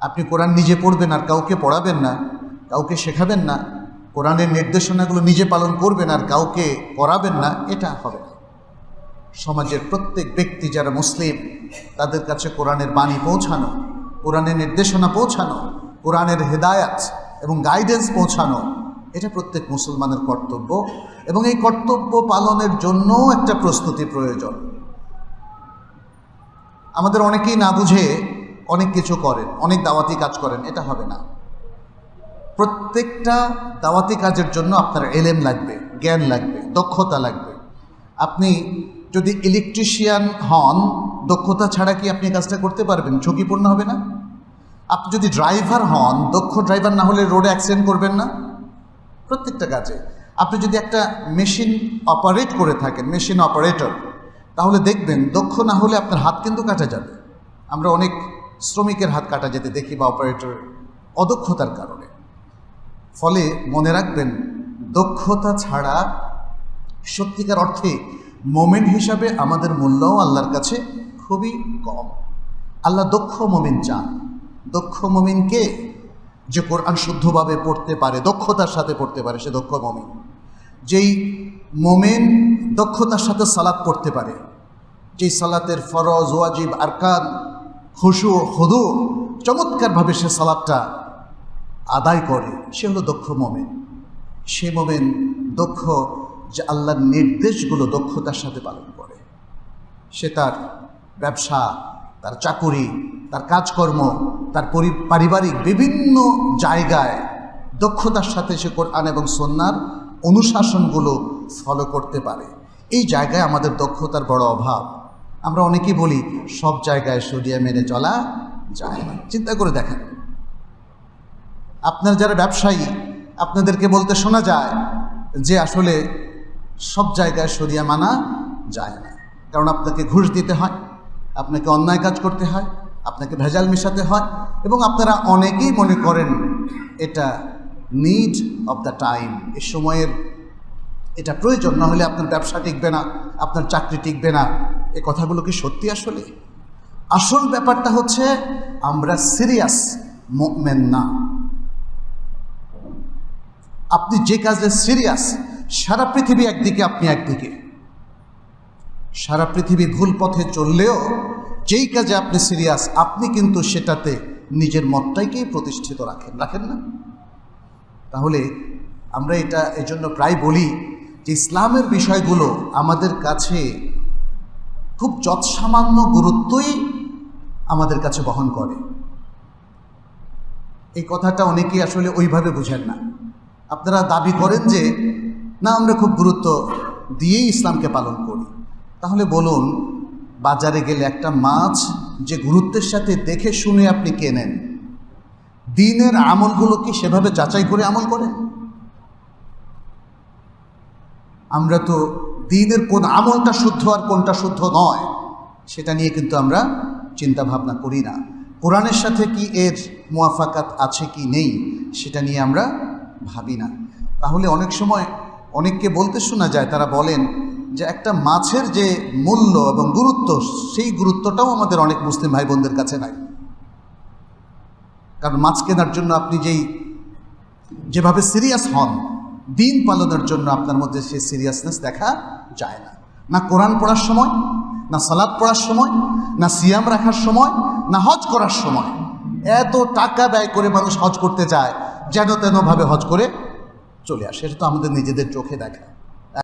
আপনি কোরআন নিজে পড়বেন আর কাউকে পড়াবেন না, কাউকে শেখাবেন না, কোরআনের নির্দেশনাগুলো নিজে পালন করবেন আর কাউকে করাবেন না, এটা হবে না। সমাজের প্রত্যেক ব্যক্তি যারা মুসলিম, তাদের কাছে কোরআনের বাণী পৌঁছানো, কোরআনের নির্দেশনা পৌঁছানো, কোরআনের হেদায়াত এবং গাইডেন্স পৌঁছানো, এটা প্রত্যেক মুসলমানের কর্তব্য এবং এই কর্তব্য পালনের জন্য একটা প্রস্তুতি প্রয়োজন। আমাদের অনেকেই না বুঝে অনেক কিছু করেন, অনেক দাওয়াতি কাজ করেন, এটা হবে না। প্রত্যেকটা দাওয়াতি কাজের জন্য আপনার এলেম লাগবে, জ্ঞান লাগবে, দক্ষতা লাগবে। আপনি যদি ইলেকট্রিশিয়ান হন, দক্ষতা ছাড়া কি আপনি কাজটা করতে পারবেন? ঝুঁকিপূর্ণ হবে না? আপনি যদি ড্রাইভার হন, দক্ষ ড্রাইভার না হলে রোডে অ্যাক্সিডেন্ট করবেন না? প্রত্যেকটা কাজে। আপনি যদি একটা মেশিন অপারেট করে থাকেন মেশিন অপারেটর তাহলে দেখবেন দক্ষ না হলে আপনার হাত কিন্তু কাটা যাবে। আমরা অনেক শ্রমিকের হাত কাটা যেতে দেখি বা অপারেটর অদক্ষতার কারণে। ফলে মনে রাখবেন, দক্ষতা ছাড়া সত্যিকার অর্থে মোমেন হিসাবে আমাদের মূল্যও আল্লাহর কাছে খুবই কম। আল্লাহ দক্ষ মোমেন চান। দক্ষ মোমিনকে যে কোরআন শুদ্ধভাবে পড়তে পারে, দক্ষতার সাথে পড়তে পারে, সে দক্ষ মোমেন যেই মোমেন দক্ষতার সাথে সালাদ পড়তে পারে, যেই সালাতের ফরজ, ওয়াজিব, আরকান খুশু হদু চমৎকারভাবে সে সালাদটা আদায় করে। সে হলো দক্ষ মোমেন। সে মোমেন দক্ষ যে আল্লাহর নির্দেশগুলো দক্ষতার সাথে পালন করে। সে তার ব্যবসা, তার চাকুরি, তার কাজকর্ম, তার পরি- পারিবারিক বিভিন্ন জায়গায় দক্ষতার সাথে সে কোরআন এবং সন্ন্যার অনুশাসনগুলো ফলো করতে পারে। এই জায়গায় আমাদের দক্ষতার বড় অভাব। আমরা অনেকেই বলি, সব জায়গায় সরিয়ে মেনে চলা যায় না। চিন্তা করে দেখেন। আপনার যারা ব্যবসায়ী, আপনাদেরকে বলতে শোনা যায় যে আসলে সব জায়গায় সরিয়া মানা যায় না। কারণ আপনাকে ঘুষ দিতে হয়, আপনাকে অন্যায় কাজ করতে হয়, আপনাকে ভেজাল মেশাতে হয় এবং আপনারা অনেকেই মনে করেন এটা নিড অফ দ্য টাইম এ সময়ের এটা প্রয়োজন, না হলে আপনার ব্যবসা টিকবে না, আপনার চাকরি টিকবে না। এ কথাগুলো কি সত্যি আসলে? আসল ব্যাপারটা হচ্ছে, আমরা সিরিয়াস মেন না। আপনি যে কাজে সিরিয়াস সারা পৃথিবী একদিকে, আপনি একদিকে। সারা পৃথিবী ভুল পথে চললেও, যেই কাজে আপনি সিরিয়াস আপনি কিন্তু সেটাতে নিজের মতটাইকেই প্রতিষ্ঠিত রাখেন রাখেন না? তাহলে আমরা এটা এজন্য প্রায় বলি যে, ইসলামের বিষয়গুলো আমাদের কাছে খুব যৎসামান্য গুরুত্বই আমাদের কাছে বহন করে। এই কথাটা অনেকেই আসলে ওইভাবে বুঝেন না। আপনারা দাবি করেন যে, না, আমরা খুব গুরুত্ব দিয়েই ইসলামকে পালন করি। তাহলে বলুন, বাজারে গেলে একটা মাছ যে গুরুত্বের সাথে দেখে শুনে আপনি কেনেন দিনের আমলগুলো কি সেভাবে যাচাই করে আমল করেন? আমরা তো দিনের কোন আমলটা শুদ্ধ আর কোনটা শুদ্ধ নয়, সেটা নিয়ে কিন্তু আমরা চিন্তা ভাবনা করি না। কোরআনের সাথে কি এর মুয়াফাকাত আছে কি নেই, সেটা নিয়ে আমরা ভাবি না। তাহলে অনেক সময় অনেককে বলতে শোনা যায়, তারা বলেন যে একটা মাছের যে মূল্য এবং গুরুত্ব, সেই গুরুত্বটাও আমাদের অনেক মুসলিম ভাই বোনদের কাছে নাই। কারণ মাছ কেনার জন্য আপনি যেই, যেভাবে সিরিয়াস হন, দিন পালনের জন্য আপনার মধ্যে সেই সিরিয়াসনেস দেখা যায় না। না কোরআন পড়ার সময়, না সালাদ পড়ার সময়, না সিয়াম রাখার সময়, না হজ করার সময়। এত টাকা ব্যয় করে মানুষ হজ করতে যায় যেন তেনভাবে হজ করে চলে আসে। সেটা তো আমাদের নিজেদের চোখে দেখা